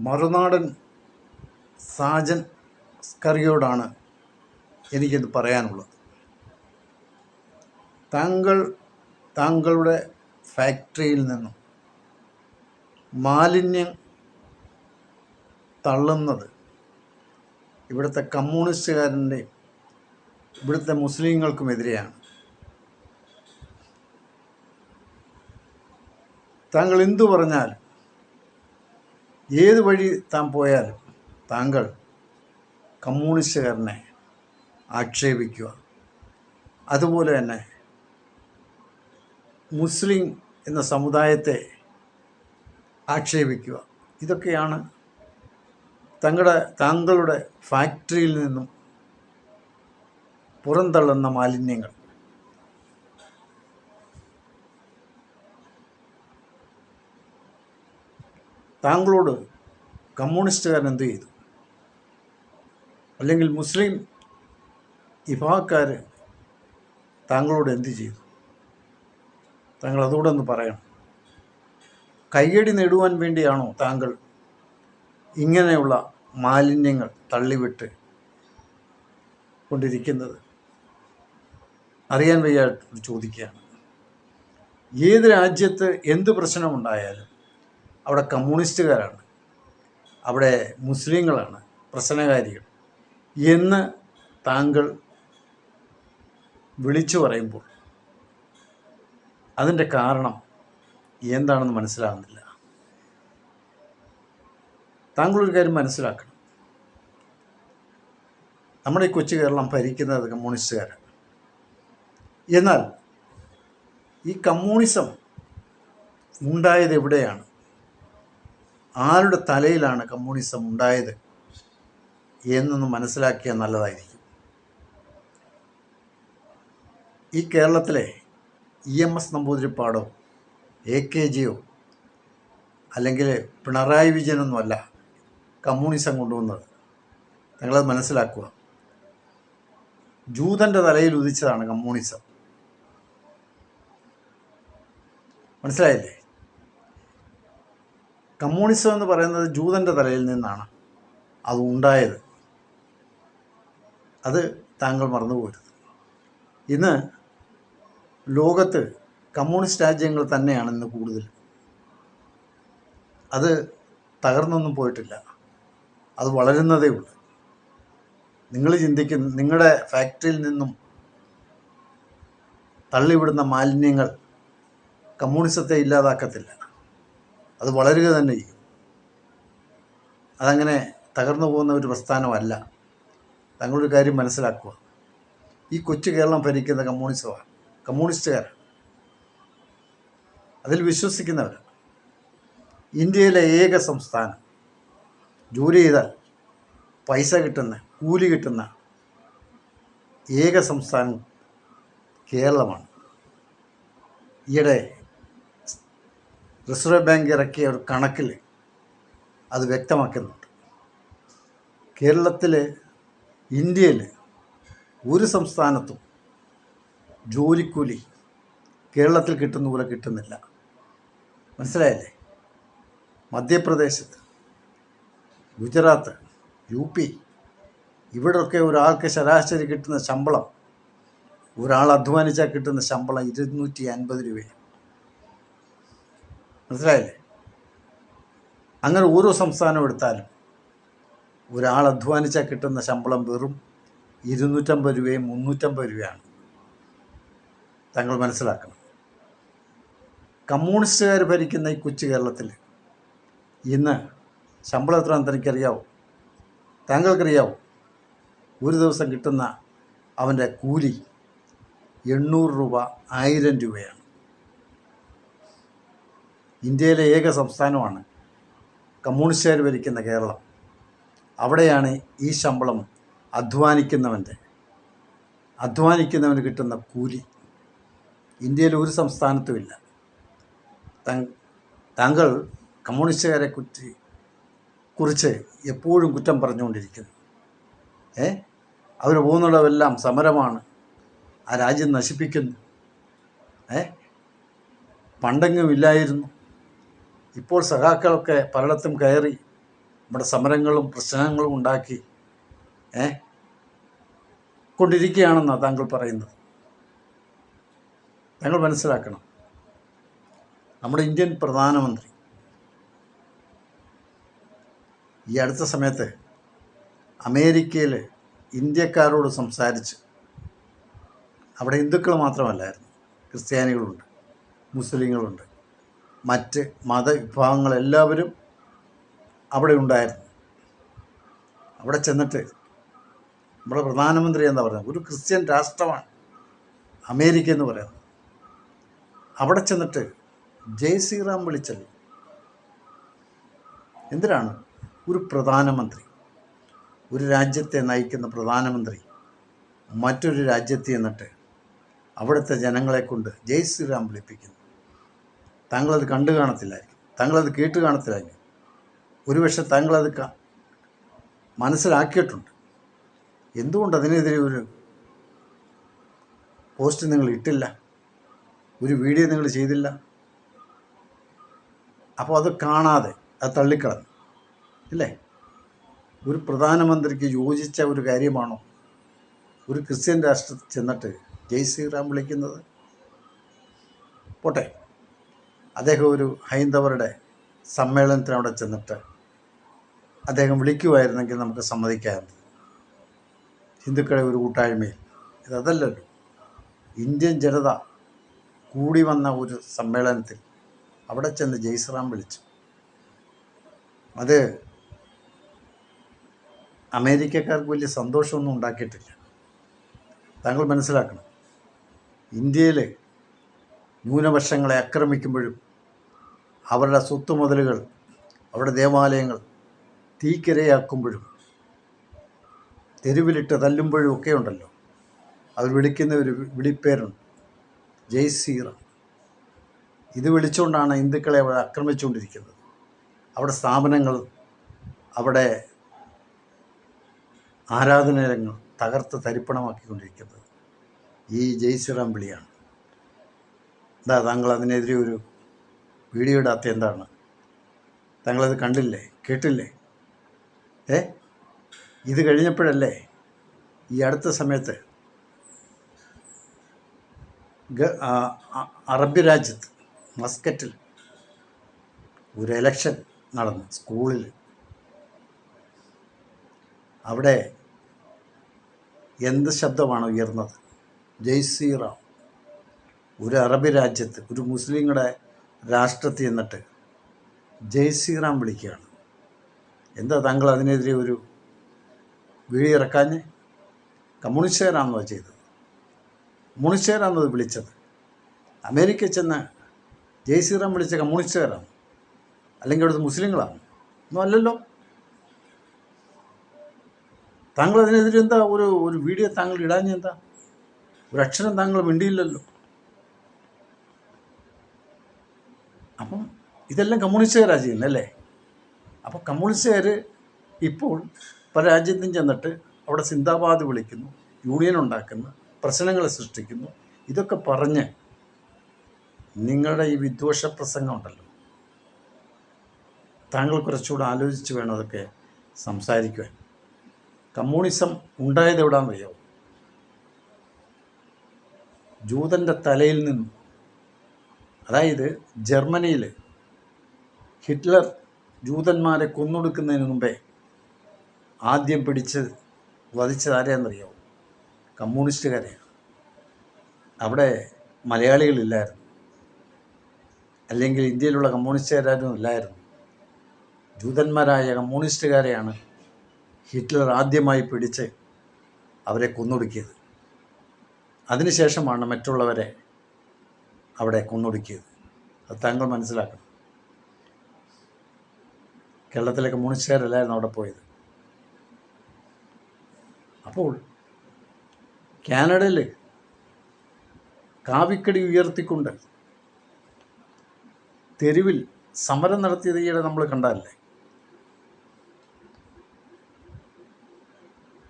മറുനാടൻ സാജൻ സ്കറിയോടാണ് എനിക്കിത് പറയാനുള്ളത്. താങ്കൾ താങ്കളുടെ ഫാക്ടറിയിൽ നിന്നും മാലിന്യം തള്ളുന്നത് ഇവിടുത്തെ കമ്മ്യൂണിസ്റ്റുകാരന്റെയും ഇവിടുത്തെ മുസ്ലിങ്ങൾക്കുമെതിരെയാണ്. താങ്കൾ എന്തു പറഞ്ഞാലും ഏത് വഴി താൻ പോയാലും താങ്കൾ കമ്മ്യൂണിസ്റ്റുകാരനെ ആക്ഷേപിക്കുക. അതുപോലെ തന്നെ മുസ്ലിം എന്ന സമുദായത്തെ ആക്ഷേപിക്കുക. ഇതൊക്കെയാണ് തങ്ങളുടെ താങ്കളുടെ ഫാക്ടറിയിൽ നിന്നും പുറന്തള്ളുന്ന മാലിന്യങ്ങൾ. താങ്കളോട് കമ്മ്യൂണിസ്റ്റുകാരൻ എന്ത് ചെയ്തു? അല്ലെങ്കിൽ മുസ്ലിം വിഭാഗക്കാർ താങ്കളോട് എന്ത് ചെയ്തു? താങ്കൾ അതുകൂടെ ഒന്ന് പറയണം. കയ്യടി നേടുവാൻ വേണ്ടിയാണോ താങ്കൾ ഇങ്ങനെയുള്ള മാലിന്യങ്ങൾ തള്ളിവിട്ട് കൊണ്ടിരിക്കുന്നത്? അറിയാൻ വയ്യ ചോദിക്കുകയാണ്. ഏത് രാജ്യത്ത് എന്ത് പ്രശ്നമുണ്ടായാലും അവിടെ കമ്മ്യൂണിസ്റ്റുകാരാണ്. അവിടെ മുസ്ലിങ്ങളാണ് പ്രശ്നകാരികൾ. എന്ന് താങ്കൾ വിളിച്ചു പറയുമ്പോൾ അതിന്റെ കാരണം എന്താണെന്ന് മനസ്സിലാകുന്നില്ല. താങ്കളൊരു കാര്യം മനസ്സിലാക്കണം. നമ്മുടെ ഈ കൊച്ചു കേരളം ഭരിക്കുന്നത് കമ്മ്യൂണിസ്റ്റുകാരാണ്. എന്നാൽ ഈ കമ്മ്യൂണിസം ഉണ്ടായത് എവിടെയാണ്? ആരുടെ തലയിലാണ് കമ്മ്യൂണിസം ഉണ്ടായത് എന്നൊന്ന് മനസ്സിലാക്കിയാൽ നല്ലതായിരിക്കും. ഈ കേരളത്തിലെ ഇ എം എസ് നമ്പൂതിരിപ്പാടോ എ കെ ജിയോ അല്ലെങ്കിൽ പിണറായി വിജയനൊന്നുമല്ല കമ്മ്യൂണിസം കൊണ്ടുവന്നത്. നിങ്ങളത് മനസ്സിലാക്കുക. ജൂതന്റെ തലയിൽ ഉദിച്ചതാണ് കമ്മ്യൂണിസം. മനസ്സിലായില്ലേ? കമ്മ്യൂണിസം എന്ന് പറയുന്നത് ജൂതന്റെ തലയിൽ നിന്നാണ് അത് ഉണ്ടായത്. അത് താങ്കൾ മറന്നുപോകരുത് ഇന്ന് ലോകത്ത് കമ്മ്യൂണിസ്റ്റ് രാജ്യങ്ങൾ തന്നെയാണ് ഇന്ന് കൂടുതൽ. അത് തകർന്നൊന്നും പോയിട്ടില്ല. അത് വളരുന്നതേ ഉള്ളൂ. നിങ്ങൾ ചിന്തിക്കുന്ന നിങ്ങളുടെ ഫാക്ടറിയിൽ നിന്നും തള്ളിവിടുന്ന മാലിന്യങ്ങൾ കമ്മ്യൂണിസത്തെ ഇല്ലാതാക്കത്തില്ല. അത് വളരുക തന്നെ ചെയ്യും. അതങ്ങനെ തകർന്നു പോകുന്ന ഒരു പ്രസ്ഥാനമല്ല. തങ്ങളൊരു കാര്യം മനസ്സിലാക്കുക. ഈ കൊച്ചു കേരളം ഭരിക്കുന്ന കമ്മ്യൂണിസമാണ്. കമ്മ്യൂണിസ്റ്റുകാരാണ്. അതിൽ വിശ്വസിക്കുന്നവരാണ്. ഇന്ത്യയിലെ ഏക സംസ്ഥാനം. ജോലി ചെയ്താൽ പൈസ കിട്ടുന്ന കൂലി കിട്ടുന്ന ഏക സംസ്ഥാനം കേരളമാണ്. ഈയിടെ റിസർവ് ബാങ്ക് ഇറക്കിയ ഒരു കണക്കിൽ അത് വ്യക്തമാക്കുന്നുണ്ട്. കേരളത്തിൽ ഇന്ത്യയിൽ ഒരു സംസ്ഥാനത്തും ജോലിക്കൂലി കേരളത്തിൽ കിട്ടുന്ന പോലെ കിട്ടുന്നില്ല. മനസ്സിലായല്ലേ? മധ്യപ്രദേശത്ത് ഗുജറാത്ത് യു പി ഇവിടെയൊക്കെ ഒരാൾക്ക് ശരാശരി കിട്ടുന്ന ശമ്പളം ഒരാൾ അധ്വാനിച്ചാൽ കിട്ടുന്ന ശമ്പളം ഇരുന്നൂറ്റി അൻപത് രൂപയാണ്. മനസ്സിലായില്ലേ? അങ്ങനെ ഓരോ സംസ്ഥാനം എടുത്താലും ഒരാൾ അധ്വാനിച്ചാൽ കിട്ടുന്ന ശമ്പളം വെറും ഇരുന്നൂറ്റമ്പത് രൂപയും മുന്നൂറ്റമ്പത് രൂപയാണ്. തങ്ങൾ മനസ്സിലാക്കണം. കമ്മ്യൂണിസ്റ്റുകാർ ഭരിക്കുന്ന ഈ കൊച്ചു കേരളത്തിൽ ഇന്ന് ശമ്പളം എത്രയാണെന്ന് തനിക്കറിയാവോ? താങ്കൾക്കറിയാവോ? ഒരു ദിവസം കിട്ടുന്ന അവന്റെ കൂലി എണ്ണൂറ് രൂപ ആയിരം രൂപയാണ്. ഇന്ത്യയിലെ ഏക സംസ്ഥാനമാണ് കമ്മ്യൂണിസ്റ്റുകാർ ഭരിക്കുന്ന കേരളം. അവിടെയാണ് ഈ ശമ്പളം അധ്വാനിക്കുന്നവന്റെ അധ്വാനിക്കുന്നവന് കിട്ടുന്ന കൂലി. ഇന്ത്യയിൽ ഒരു സംസ്ഥാനത്തുമില്ല താങ്കൾ കമ്മ്യൂണിസ്റ്റുകാരെ കുറ്റി കുറിച്ച് എപ്പോഴും കുറ്റം പറഞ്ഞുകൊണ്ടിരിക്കുന്നു. ഏ? അവർ പോകുന്നിടമെല്ലാം സമരമാണ്. ആ രാജ്യം നശിപ്പിക്കുന്നു. ഏ? പണ്ടെങ്ങും ഇല്ലായിരുന്നു. ഇപ്പോൾ സഖാക്കളൊക്കെ പലയിടത്തും കയറി നമ്മുടെ സമരങ്ങളും പ്രശ്നങ്ങളും ഉണ്ടാക്കി ഏ കൊണ്ടിരിക്കുകയാണെന്നാണ് താങ്കൾ പറയുന്നത്. താങ്കൾ മനസ്സിലാക്കണം. നമ്മുടെ ഇന്ത്യൻ പ്രധാനമന്ത്രി ഈ അടുത്ത സമയത്ത് അമേരിക്കയിൽ ഇന്ത്യക്കാരോട് സംസാരിച്ച് അവിടെ ഹിന്ദുക്കൾ മാത്രമല്ലായിരുന്നു ക്രിസ്ത്യാനികളുണ്ട് മുസ്ലിങ്ങളുണ്ട്. മറ്റ് മതവിഭാഗങ്ങളെല്ലാവരും അവിടെ ഉണ്ടായിരുന്നു. അവിടെ ചെന്നിട്ട് നമ്മുടെ പ്രധാനമന്ത്രി എന്താ പറയുന്നത്? ഒരു ക്രിസ്ത്യൻ രാഷ്ട്രമാണ്. അമേരിക്ക എന്ന് പറയുന്നത്. അവിടെ ചെന്നിട്ട് ജയ് ശ്രീറാം വിളിച്ചല്ലോ എന്തിനാണ്? ഒരു പ്രധാനമന്ത്രി. ഒരു രാജ്യത്തെ നയിക്കുന്ന പ്രധാനമന്ത്രി മറ്റൊരു രാജ്യത്ത് ചെന്നിട്ട് അവിടുത്തെ ജനങ്ങളെ കൊണ്ട് ജയ് ശ്രീറാം വിളിപ്പിക്കുന്നു. താങ്കളത് കണ്ടു കാണത്തില്ലായിരിക്കും. താങ്കളത് കേട്ട് കാണത്തില്ലായിരിക്കും. ഒരുപക്ഷെ താങ്കളത് മനസ്സിലാക്കിയിട്ടുണ്ട്. എന്തുകൊണ്ട് അതിനെതിരെ ഒരു പോസ്റ്റ് നിങ്ങൾ ഇട്ടില്ല? ഒരു വീഡിയോ നിങ്ങൾ ചെയ്തില്ല? അപ്പോൾ അത് കാണാതെ അത് തള്ളിക്കളഞ്ഞു. ഇല്ലേ? ഒരു പ്രധാനമന്ത്രിക്ക് യോജിച്ച ഒരു കാര്യമാണോ? ഒരു ക്രിസ്ത്യൻ രാഷ്ട്രത്തിൽ ചെന്നിട്ട് ജയ് ശ്രീറാം വിളിക്കുന്നത്? പോട്ടെ. അദ്ദേഹം ഒരു ഹൈന്ദവരുടെ സമ്മേളനത്തിന് അവിടെ ചെന്നിട്ട് അദ്ദേഹം വിളിക്കുമായിരുന്നെങ്കിൽ നമുക്ക് സമ്മതിക്കാമായിരുന്നു. ഹിന്ദുക്കളെ ഒരു കൂട്ടായ്മയിൽ. ഇതല്ലല്ലോ. ഇന്ത്യൻ ജനത കൂടി വന്ന ഒരു സമ്മേളനത്തിൽ അവിടെ ചെന്ന് ജയ്സറാം വിളിച്ചു. അത് അമേരിക്കക്കാർക്ക് വലിയ സന്തോഷമൊന്നും ഉണ്ടാക്കിയിട്ടില്ല. താങ്കൾ മനസ്സിലാക്കണം. ഇന്ത്യയിൽ ന്യൂനപക്ഷങ്ങളെ ആക്രമിക്കുമ്പോഴും അവരുടെ സ്വത്ത് മുതലുകൾ അവരുടെ ദേവാലയങ്ങൾ തീക്കിരയാക്കുമ്പോഴും തെരുവിലിട്ട് തല്ലുമ്പോഴും ഒക്കെ ഉണ്ടല്ലോ. അവർ വിളിക്കുന്ന ഒരു വിളിപ്പേരുണ്ട്. ജയ് ശ്രീറാം ഇത് വിളിച്ചുകൊണ്ടാണ് ഹിന്ദുക്കളെ അവിടെ ആക്രമിച്ചുകൊണ്ടിരിക്കുന്നത്. അവിടെ സ്ഥാപനങ്ങൾ അവിടെ ആരാധനാലയങ്ങൾ തകർത്ത് തരിപ്പണമാക്കിക്കൊണ്ടിരിക്കുന്നത് ഈ ജയ് ശ്രീറാം വിളിയാണ്. എന്താ താങ്കൾ അതിനെതിരെ ഒരു വീഡിയോ ഇടാത്ത എന്താണ്? താങ്കളത് കണ്ടില്ലേ? കേട്ടില്ലേ? ഏ? ഇത് കഴിഞ്ഞപ്പോഴല്ലേ ഈ അടുത്ത സമയത്ത് അറബി രാജ്യത്ത് മസ്കറ്റിൽ ഒരു എലക്ഷൻ നടന്നു സ്കൂളിൽ അവിടെ എന്ത് ശബ്ദമാണ് ഉയർന്നത്? ജയ്സീറ ഒരു അറബി രാജ്യത്ത് ഒരു മുസ്ലിങ്ങളുടെ രാഷ്ട്രത്തിൽ നിന്നിട്ട് ജയ് ശ്രീറാം വിളിക്കുകയാണ്. എന്താ താങ്കൾ അതിനെതിരെ ഒരു വീഡിയോ ഇറക്കാഞ്ഞ്? കമ്മ്യൂണിസ്റ്റുകാരാണല്ലോ ചെയ്തത്. കമ്മ്യൂണിസ്റ്റുകാരാണോ വിളിച്ചത്. അമേരിക്കയിൽ ചെന്ന് ജയ് ശ്രീറാം വിളിച്ച കമ്മ്യൂണിസ്റ്റുകാരാണ്. അല്ലെങ്കിൽ അവിടുത്തെ മുസ്ലിങ്ങളാണ്. ഒന്നും അല്ലല്ലോ. താങ്കൾ അതിനെതിരെ എന്താ ഒരു ഒരു വീഡിയോ താങ്കൾ ഇടാഞ്ഞെന്താ ഒരു അക്ഷരം താങ്കൾ മിണ്ടിയില്ലല്ലോ. അപ്പം ഇതെല്ലാം കമ്മ്യൂണിസ്റ്റുകാരാണ് രാജ്യമല്ലേ അപ്പോൾ കമ്മ്യൂണിസ്റ്റുകാർ ഇപ്പോൾ പല രാജ്യത്തും ചെന്നിട്ട് അവിടെ സിന്ദാബാദ് വിളിക്കുന്നു യൂണിയൻ ഉണ്ടാക്കുന്നു പ്രശ്നങ്ങൾ സൃഷ്ടിക്കുന്നു. ഇതൊക്കെ പറഞ്ഞ് നിങ്ങളുടെ ഈ വിദ്വേഷ പ്രസംഗം ഉണ്ടല്ലോ. താങ്കൾ കുറച്ചുകൂടെ ആലോചിച്ച് വേണം അതൊക്കെ സംസാരിക്കുവാൻ. കമ്മ്യൂണിസം ഉണ്ടായത് എവിടാന്നറിയാമോ ജൂതന്റെ തലയിൽ നിന്നും അതായത് ജർമ്മനിയിൽ ഹിറ്റ്ലർ ജൂതന്മാരെ കൊന്നൊടുക്കുന്നതിന് മുമ്പേ ആദ്യം പിടിച്ച് വധിച്ചത് ആരെയാണെന്നറിയാമോ കമ്മ്യൂണിസ്റ്റുകാരെയാണ്. അവിടെ മലയാളികളില്ലായിരുന്നു. അല്ലെങ്കിൽ ഇന്ത്യയിലുള്ള കമ്മ്യൂണിസ്റ്റുകാരും ഇല്ലായിരുന്നു. ജൂതന്മാരായ കമ്മ്യൂണിസ്റ്റുകാരെയാണ് ഹിറ്റ്ലർ ആദ്യമായി പിടിച്ച് അവരെ കൊന്നൊടുക്കിയത്. അതിനുശേഷമാണ് മറ്റുള്ളവരെ അവിടെ കൊന്നൊടുക്കിയത് അത് താങ്കൾ മനസ്സിലാക്കണം. കേരളത്തിലെ കമ്മ്യൂണിസ്റ്റുകാരല്ലായിരുന്നു അവിടെ പോയത്. അപ്പോൾ കാനഡയിൽ കാവിക്കടി ഉയർത്തിക്കൊണ്ട് തെരുവിൽ സമരം നടത്തിയത് ഈയിടെ നമ്മൾ കണ്ടതല്ലേ?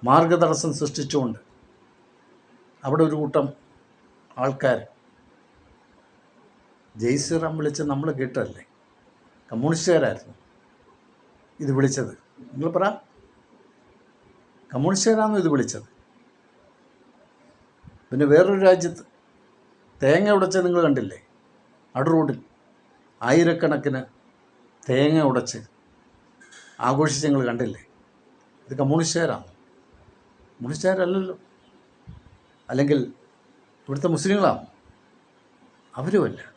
മാർഗതടസ്സം സൃഷ്ടിച്ചുകൊണ്ട് അവിടെ ഒരു കൂട്ടം ആൾക്കാർ ജയ് ശ്രീറാം വിളിച്ച് നമ്മൾ കേട്ടതല്ലേ? കമ്മ്യൂണിസ്റ്റുകാരായിരുന്നു. ഇത് വിളിച്ചത്. നിങ്ങൾ പറ. കമ്മ്യൂണിസ്റ്റുകാരാണോ ഇത് വിളിച്ചത്? പിന്നെ വേറൊരു രാജ്യത്ത് തേങ്ങ ഉടച്ച് നിങ്ങൾ കണ്ടില്ലേ? അട റോഡിൽ ആയിരക്കണക്കിന് തേങ്ങ ഉടച്ച് ആഘോഷിച്ച് നിങ്ങൾ കണ്ടില്ലേ? ഇത് കമ്മ്യൂണിസ്റ്റുകാരാണ്? കമ്മ്യൂണിസ്റ്റുകാരല്ലല്ലോ. അല്ലെങ്കിൽ ഇവിടുത്തെ മുസ്ലിങ്ങളാണ്? അവരുമല്ല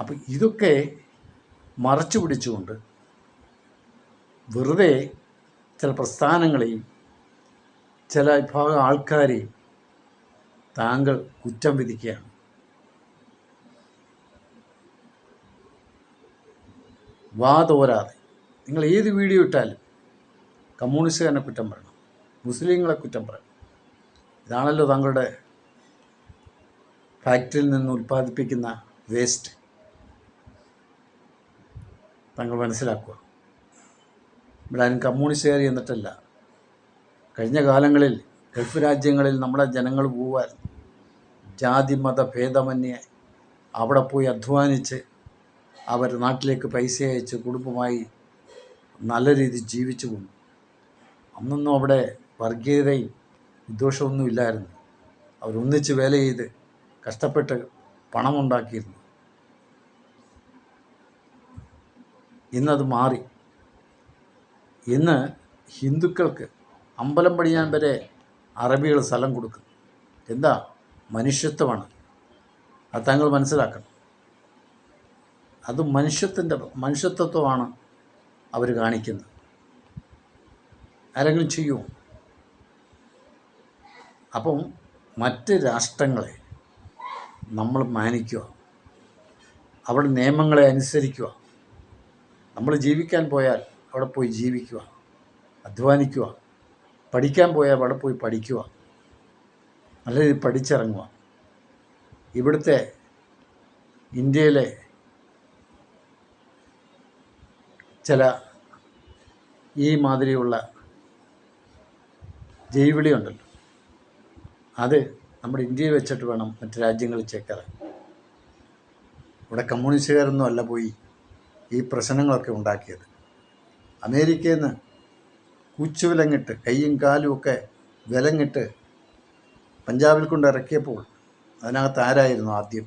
അപ്പം ഇതൊക്കെ മറച്ചു പിടിച്ചുകൊണ്ട് വെറുതെ ചില പ്രസ്ഥാനങ്ങളെയും ചില വിഭാഗം ആൾക്കാരെയും താങ്കൾ കുറ്റം വിധിക്കുകയാണ്. വാതോരാതെ നിങ്ങൾ ഏത് വീഡിയോ ഇട്ടാലും കമ്മ്യൂണിസ്റ്റുകാരനെ കുറ്റം പറയണം. മുസ്ലിങ്ങളെ കുറ്റം പറയണം. ഇതാണല്ലോ താങ്കളുടെ ഫാക്ടറിയിൽ നിന്ന് ഉൽപ്പാദിപ്പിക്കുന്ന വേസ്റ്റ്. താങ്കൾ മനസ്സിലാക്കുക. ഇവിടെ ആരും കമ്മ്യൂണിസ്റ്റുകാർ എന്നിട്ടല്ല. കഴിഞ്ഞ കാലങ്ങളിൽ ഗൾഫ് രാജ്യങ്ങളിൽ നമ്മുടെ ജനങ്ങൾ പോവായിരുന്നു ജാതി മത ഭേദമന്യേ അവിടെ പോയി അധ്വാനിച്ച് അവർ നാട്ടിലേക്ക് പൈസ അയച്ച് കുടുംബമായി നല്ല രീതിയിൽ ജീവിച്ചു പോകും അന്നൊന്നും അവിടെ വർഗീയതയും വിദ്വേഷമൊന്നും ഇല്ലായിരുന്നു. അവരൊന്നിച്ച് വേല ചെയ്ത് കഷ്ടപ്പെട്ട് പണമുണ്ടാക്കിയിരുന്നു. ഇന്നത് മാറി. ഇന്ന് ഹിന്ദുക്കൾക്ക് അമ്പലം പണിയാൻ വരെ അറബികൾ സ്ഥലം കൊടുക്കും. എന്താ? മനുഷ്യത്വമാണ്. അത് താങ്കൾ മനസ്സിലാക്കണം. അത് മനുഷ്യത്തിന്റെ മനുഷ്യത്വമാണ് അവർ കാണിക്കുന്നത്. ആരെങ്കിലും ചെയ്യുമോ അപ്പം മറ്റ് രാഷ്ട്രങ്ങളെ നമ്മൾ മാനിക്കുക. അവിടെ നിയമങ്ങളെ അനുസരിക്കുക. നമ്മൾ ജീവിക്കാൻ പോയാൽ അവിടെ പോയി ജീവിക്കുക അധ്വാനിക്കുക പഠിക്കാൻ പോയാൽ അവിടെ പോയി പഠിക്കുക നല്ല രീതിയിൽ പഠിച്ചിറങ്ങുക. ഇവിടുത്തെ ഇന്ത്യയിലെ ചില ഈ മാതിരിയുള്ള ജൈവിളി ഉണ്ടല്ലോ. അത് നമ്മുടെ ഇന്ത്യയിൽ വെച്ചിട്ട് വേണം മറ്റു രാജ്യങ്ങളിൽ ചേക്കറ ഇവിടെ കമ്മ്യൂണിസ്റ്റുകാരൊന്നും അല്ല പോയി ഈ പ്രശ്നങ്ങളൊക്കെ ഉണ്ടാക്കിയത്. അമേരിക്കയിൽ നിന്ന് കൂച്ചുവിലങ്ങിട്ട് കൈയും കാലും ഒക്കെ വിലങ്ങിട്ട് പഞ്ചാബിൽ കൊണ്ട് ഇറക്കിയപ്പോൾ അതിനകത്ത് ആരായിരുന്നു ആദ്യം?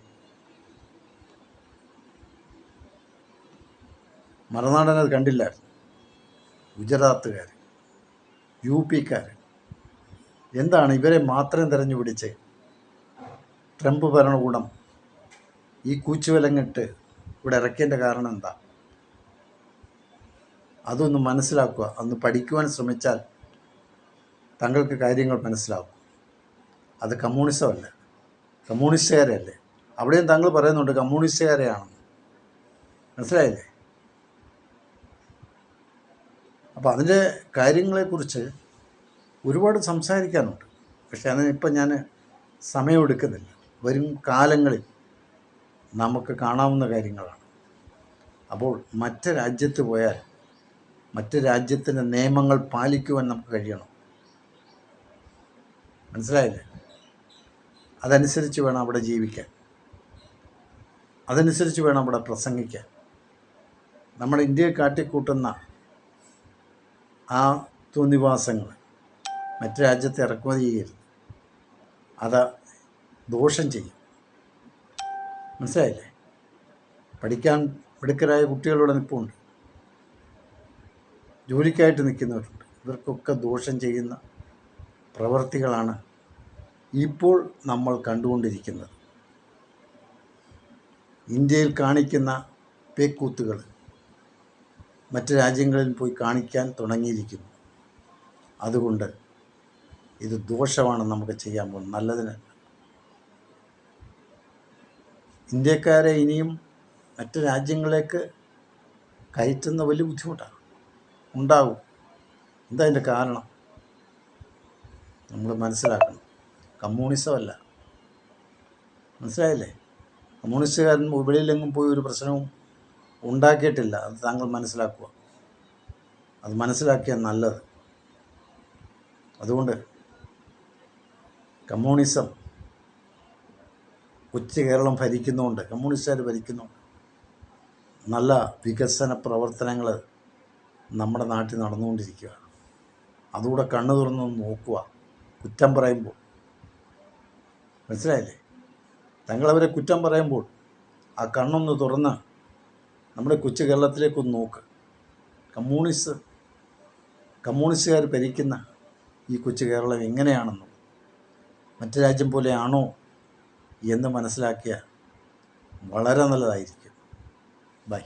മറുനാടനത് കണ്ടില്ലായിരുന്നു. ഗുജറാത്തുകാർ യു പിക്കാർ എന്താണ് ഇവരെ മാത്രം തിരഞ്ഞു പിടിച്ച് ട്രംപ് ഭരണകൂടം ഈ കൂച്ചുവിലങ്ങിട്ട് ഇവിടെ ഇറക്കിയതിന്റെ കാരണം എന്താ? അതൊന്ന് മനസ്സിലാക്കുക. അന്ന് പഠിക്കുവാൻ ശ്രമിച്ചാൽ താങ്കൾക്ക് കാര്യങ്ങൾ മനസ്സിലാവും. അത് കമ്മ്യൂണിസമല്ല. കമ്മ്യൂണിസ്റ്റുകാരല്ലേ? അവിടെയും താങ്കൾ പറയുന്നുണ്ട് കമ്മ്യൂണിസ്റ്റുകാരെയാണെന്ന്. മനസ്സിലായില്ലേ? അപ്പോൾ അതിന്റെ കാര്യങ്ങളെക്കുറിച്ച് ഒരുപാട് സംസാരിക്കാനുണ്ട്. പക്ഷേ അതിനിപ്പം ഞാൻ സമയമെടുക്കുന്നില്ല വരും കാലങ്ങളിൽ നമുക്ക് കാണാവുന്ന കാര്യങ്ങളാണ്. അപ്പോൾ മറ്റ് രാജ്യത്ത് പോയാൽ മറ്റ് രാജ്യത്തിന്റെ നിയമങ്ങൾ പാലിക്കുവാൻ നമുക്ക് കഴിയണം. മനസ്സിലായില്ലേ? അതനുസരിച്ച് വേണം അവിടെ ജീവിക്കാൻ. അതനുസരിച്ച് വേണം അവിടെ പ്രസംഗിക്കാൻ. നമ്മൾ ഇന്ത്യയെ കാട്ടിക്കൂട്ടുന്ന ആ തോന്നിവാസങ്ങൾ മറ്റു രാജ്യത്തെ ഇറക്കുമതി ചെയ്യരുത് അത് ദോഷം ചെയ്യും. മനസ്സിലായില്ലേ? പഠിക്കാൻ മിടുക്കരായ കുട്ടികളിവിടെ നിൽപ്പുണ്ട്. ജോലിക്കായിട്ട് നിൽക്കുന്നവരുണ്ട്. ഇവർക്കൊക്കെ ദോഷം ചെയ്യുന്ന പ്രവർത്തികളാണ് ഇപ്പോൾ നമ്മൾ കണ്ടുകൊണ്ടിരിക്കുന്നത്. ഇന്ത്യയിൽ കാണിക്കുന്ന പേക്കൂത്തുകൾ മറ്റ് രാജ്യങ്ങളിൽ പോയി കാണിക്കാൻ തുടങ്ങിയിരിക്കുന്നു. അതുകൊണ്ട് ഇത് ദോഷമാണ് നമുക്ക് ചെയ്യാൻ പോകുന്നത്. നല്ലതിന് ഇന്ത്യക്കാരെ ഇനിയും മറ്റ് രാജ്യങ്ങളിലേക്ക് കയറ്റുന്ന വലിയ ബുദ്ധിമുട്ടാണ്. ഉണ്ടാകും എന്താ അതിന്റെ കാരണം? നമ്മൾ മനസ്സിലാക്കണം. കമ്മ്യൂണിസമല്ല മനസ്സിലായില്ലേ? കമ്മ്യൂണിസ്റ്റുകാരൻ വെളിയിലെങ്ങും പോയി ഒരു പ്രശ്നവും ഉണ്ടാക്കിയിട്ടില്ല. അത് താങ്കൾ മനസ്സിലാക്കുക. അത് മനസ്സിലാക്കിയാൽ നല്ലത്. അതുകൊണ്ട് കമ്മ്യൂണിസം ഉച്ച കേരളം ഭരിക്കുന്നുണ്ട് കമ്മ്യൂണിസ്റ്റുകാർ ഭരിക്കുന്നുണ്ട് നല്ല വികസന പ്രവർത്തനങ്ങൾ നമ്മുടെ നാട്ടിൽ നടന്നുകൊണ്ടിരിക്കുകയാണ്. അതുകൂടെ കണ്ണു തുറന്നൊന്ന് നോക്കുക. കുറ്റം പറയുമ്പോൾ. മനസ്സിലായില്ലേ? തങ്ങളവരെ കുറ്റം പറയുമ്പോൾ ആ കണ്ണൊന്ന് തുറന്ന് നമ്മുടെ കൊച്ചു കേരളത്തിലേക്കൊന്ന് നോക്ക്. കമ്മ്യൂണിസ്റ്റ് കമ്മ്യൂണിസ്റ്റുകാർ ഭരിക്കുന്ന ഈ കൊച്ചു കേരളം എങ്ങനെയാണെന്നും മറ്റു രാജ്യം പോലെയാണോ എന്ന് മനസ്സിലാക്കിയാൽ വളരെ നല്ലതായിരിക്കും. ബൈ.